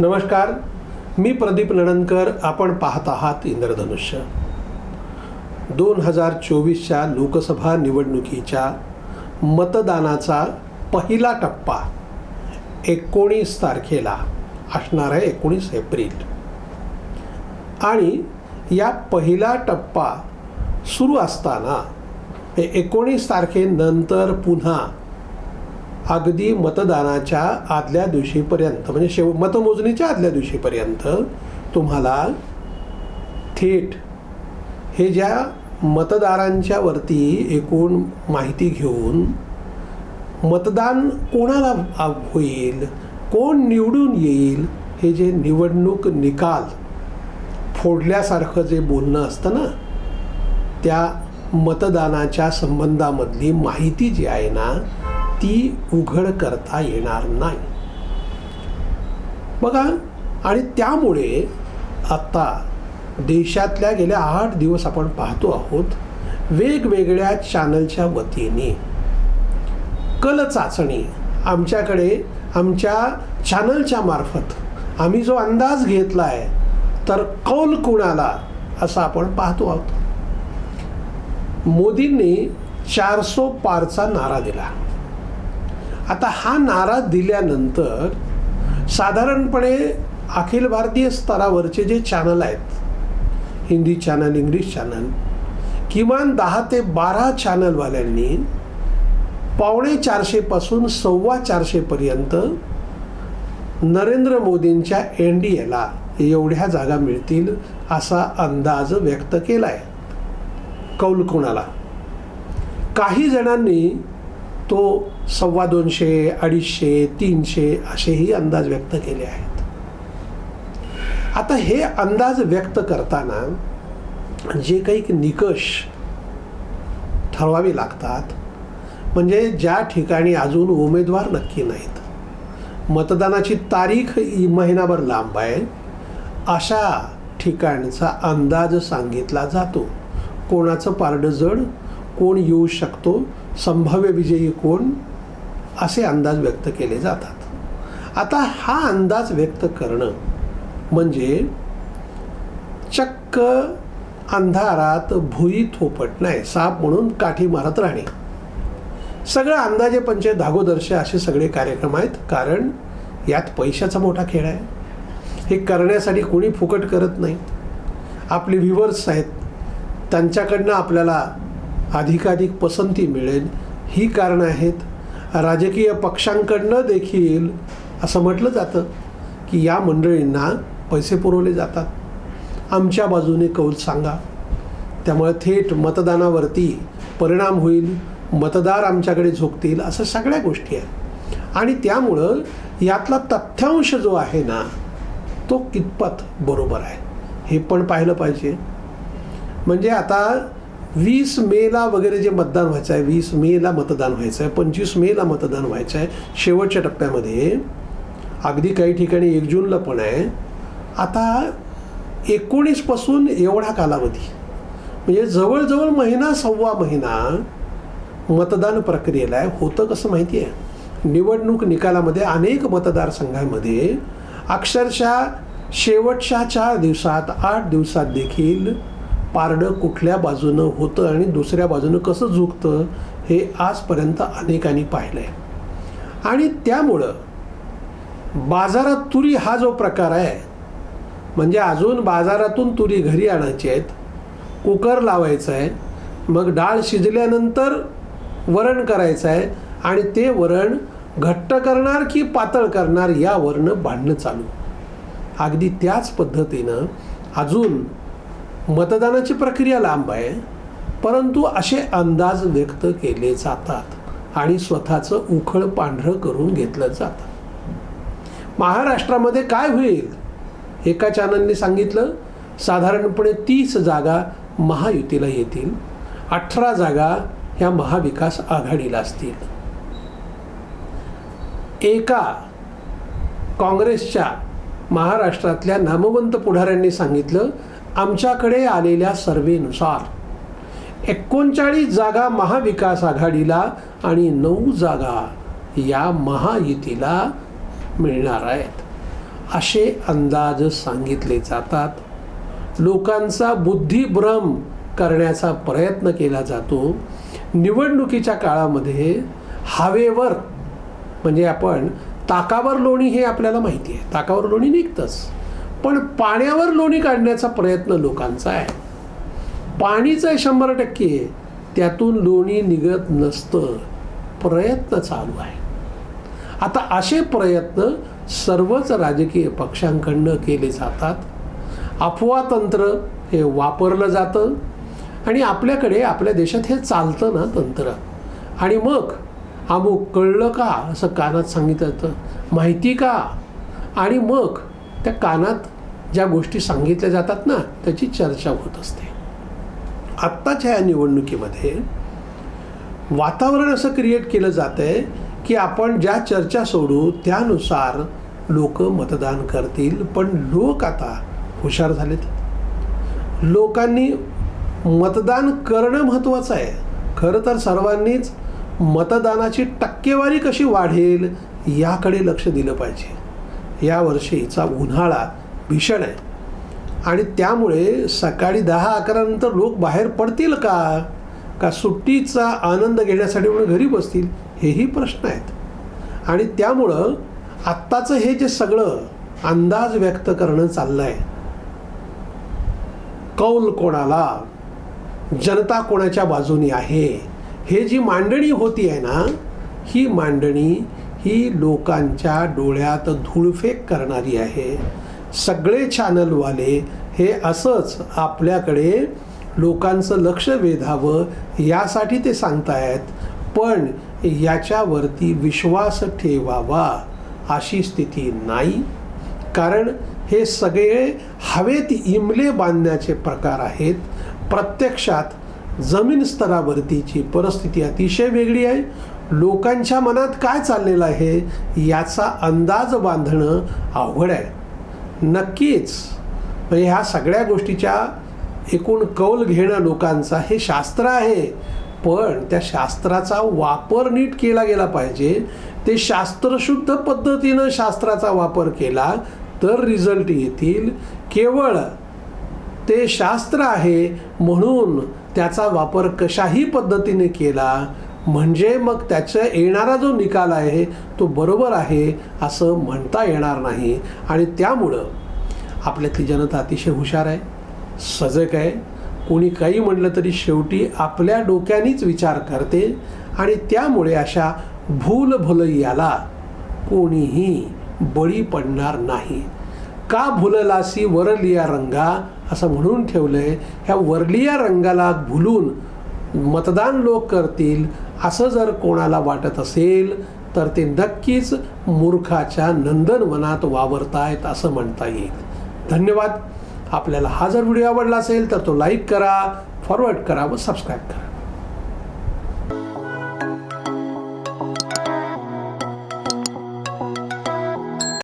नमस्कार मी प्रदीप नणनकर आपण पाहत आहात इंद्रधनुष्य. दोन हजार चोवीसच्या लोकसभा निवडणुकीच्या मतदानाचा पहिला टप्पा एकोणीस तारखेला असणार आहे एकोणीस एप्रिल. आणि या पहिला टप्पा सुरू असताना एकोणीस तारखेनंतर पुन्हा अगदी मतदानाच्या आदल्या दिवशीपर्यंत म्हणजे शेव मतमोजणीच्या आदल्या दिवशीपर्यंत तुम्हाला थेट हे ज्या मतदारांच्या वरती एकूण माहिती घेऊन मतदान कोणाला होईल कोण निवडून येईल हे जे निवडणूक निकाल फोडल्यासारखं जे बोलणं असतं ना त्या मतदानाच्या संबंधामधली माहिती जी आहे ना ती उघड करता येणार नाही. बघा आणि त्यामुळे आत्ता देशातल्या गेल्या आठ दिवस आपण पाहतो आहोत वेगवेगळ्या चॅनलच्या वतीने कल चाचणी आमच्याकडे आमच्या चॅनलच्या मार्फत आम्ही जो अंदाज घेतला आहे तर कौल कुणाला असं आपण पाहतो आहोत. मोदींनी चारसो पारचा नारा दिला. आता हा नारा दिल्यानंतर साधारणपणे अखिल भारतीय स्तरावरचे जे चॅनल आहेत हिंदी चॅनल इंग्लिश चॅनल किमान दहा ते बारा चॅनलवाल्यांनी पावणे चारशेपासून सव्वा चारशेपर्यंत नरेंद्र मोदींच्या एन डी एला एवढ्या जागा मिळतील असा अंदाज व्यक्त केला आहे कौल कोणाला? काही जणांनी तो सव्वा दोनशे अडीचशे तीनशे असेही अंदाज व्यक्त केले आहेत. आता हे अंदाज व्यक्त करताना जे काही निकष ठरवावे लागतात म्हणजे ज्या ठिकाणी अजून उमेदवार नक्की नाहीत मतदानाची तारीख महिनाभर लांब आहे अशा ठिकाणचा अंदाज सांगितला जातो. कोणाचं पारडं जड कोण येऊ शकतो संभाव्य विजयी कोण असे अंदाज व्यक्त केले जातात. आता हा अंदाज व्यक्त करणं म्हणजे चक्क अंधारात भुई थोपट नाही साप म्हणून काठी मारत राहणे. सगळं अंदाजे पंचे धागोदर्श असे सगळे कार्यक्रम आहेत कारण यात पैशाचा मोठा खेळ आहे. हे करण्यासाठी कोणी फुकट करत नाही. आपले व्ह्युअर्स आहेत त्यांच्याकडनं आपल्याला अधिकाधिक पसंती मिळेल. ही कारणं आहेत राजकीय पक्षांकडनं देखील असं म्हटलं जातं की या मंडळींना पैसे पुरवले जातात. आमच्या बाजूने कौल सांगा. त्यामुळे थेट मतदानावरती परिणाम होईल मतदार आमच्याकडे झोकतील असं सगळ्या गोष्टी आहेत. आणि त्यामुळं यातला तथ्यांश जो आहे ना तो कितपत बरोबर आहे? हे पण पाहिलं पाहिजे. म्हणजे आता वीस मेला वगैरे जे मतदान व्हायचं आहे वीस मेला मतदान व्हायचं आहे पंचवीस मेला मतदान व्हायचं आहे शेवटच्या टप्प्यामध्ये अगदी काही ठिकाणी एक जूनला पण आहे आता एकोणीसपासून एवढा कालावधी. म्हणजे जवळजवळ महिना सव्वा महिना मतदान प्रक्रियेला आहे. होतं कसं माहिती आहे निवडणूक निकालामध्ये अनेक मतदारसंघामध्ये अक्षरशः शेवटच्या चार दिवसात आठ दिवसात देखील पारडं कुठल्या बाजूनं होतं आणि दुसऱ्या बाजूनं कसं झुकतं हे आजपर्यंत अनेकांनी पाहिलं आहे आणि त्यामुळं बाजारात तुरी हा जो प्रकार आहे म्हणजे अजून बाजारातून तुरी घरी आणायची आहेत कुकर लावायचं आहे मग डाळ शिजल्यानंतर वरण करायचं आहे आणि ते वरण घट्ट करणार की पातळ करणार यावरनं भांडणं चालू. अगदी त्याच पद्धतीनं अजून मतदानाची प्रक्रिया लांब आहे परंतु असे अंदाज व्यक्त केले जातात आणि स्वतःचं उखळ पांढरं करून घेतलं जातं. महाराष्ट्रामध्ये काय होईल? एका चॅनलने सांगितलं साधारणपणे तीस जागा महायुतीला येतील अठरा जागा ह्या महाविकास आघाडीला असतील. एका काँग्रेसच्या महाराष्ट्रातल्या नामवंत पुढाऱ्यांनी सांगितलं आमच्याकडे आलेल्या सर्वेनुसार एकोणचाळीस जागा महाविकास आघाडीला आणि नऊ जागा या महायुतीला मिळणार आहेत. असे अंदाज सांगितले जातात. लोकांचा बुद्धिभ्रम करण्याचा प्रयत्न केला जातो. निवडणुकीच्या काळामध्ये हवेवर म्हणजे आपण ताकावर लोणी हे आपल्याला माहिती आहे. ताकावर लोणी निघतंच. पण पाण्यावर लोणी काढण्याचा प्रयत्न लोकांचा आहे. पाणीचं शंभर टक्के. त्यातून लोणी निघत नसतं. प्रयत्न चालू आहे. आता असे प्रयत्न सर्वच राजकीय पक्षांकडनं केले जातात. अफवा तंत्र हे वापरलं जातं. आणि आपल्याकडे आपल्या देशात हे चालतं ना तंत्र. आणि मग अमुक कळलं का? असं कानात सांगितलं जातं. माहिती का? आणि मग त्या कानात ज्या गोष्टी सांगितल्या जातात ना त्याची चर्चा होत असते. आत्ताच्या या निवडणुकीमध्ये वातावरण असं क्रिएट केलं जातं आहे की आपण ज्या चर्चा सोडू त्यानुसार लोक मतदान करतील पण लोक आता हुशार झालेत. लोकांनी मतदान करणं महत्त्वाचं आहे. खरं तर सर्वांनीच मतदानाची टक्केवारी कशी वाढेल याकडे लक्ष दिलं पाहिजे. यावर्षीचा उन्हाळा भीषण आहे. आणि त्यामुळे सकाळी दहा अकरानंतर लोक बाहेर पडतील का? का सुट्टीचा आनंद घेण्यासाठी म्हणून घरी बसतील? हेही प्रश्न आहेत. आणि त्यामुळं आत्ताचं हे जे सगळं अंदाज व्यक्त करणं चाललं आहे कौल कोणाला? जनता कोणाच्या बाजूनी आहे? हे जी मांडणी होती आहे ना ही मांडणी ही लोकांच्या डोळ्यात धूळफेक करणारी आहे. सगळे चॅनलवाले हे असंच आपल्याकडे लोकांचं लक्ष वेधावं यासाठी ते सांगतायत पण याच्यावरती विश्वास ठेवावा अशी स्थिती नाही. कारण हे सगळे हवेत इमले बांधण्याचे प्रकार आहेत. प्रत्यक्षात जमीन स्तरावरतीची परिस्थिती अतिशय वेगळी आहे. लोकांच्या मनात काय चाललेलं आहे याचा अंदाज बांधणं अवघड आहे. नक्कीच म्हणजे ह्या सगळ्या गोष्टीच्या एकूण कौल घेणं लोकांचा हे शास्त्र आहे. पण त्या शास्त्राचा वापर नीट केला गेला पाहिजे. ते शास्त्रशुद्ध पद्धतीनं शास्त्राचा वापर केला तर रिझल्ट येतील. केवळ ते शास्त्र आहे म्हणून त्याचा वापर कशाही पद्धतीने केला म्हणजे मग त्याचा येणारा जो निकाल आहे तो बरोबर आहे असं म्हणता येणार नाही. आणि त्यामुळं आपल्यातली जनता अतिशय हुशार आहे सजग आहे. कोणी काही म्हणलं तरी शेवटी आपल्या डोक्यानेच विचार करते आणि त्यामुळे अशा भूलभुलैयाला कोणीही बळी पडणार नाही. का भुललासी वरलिया रंगा असं म्हणून ठेवलंय? ह्या वरलिया रंगाला भुलून मतदान लोक करतील असं जर कोणाला वाटत असेल तर ते नक्कीच मूर्खाच्या नंदनवनात वावरतायत असं म्हणता येईल. धन्यवाद. आपल्याला हा जर व्हिडिओ आवडला असेल तर तो लाईक करा फॉरवर्ड करा व सबस्क्राईब करा.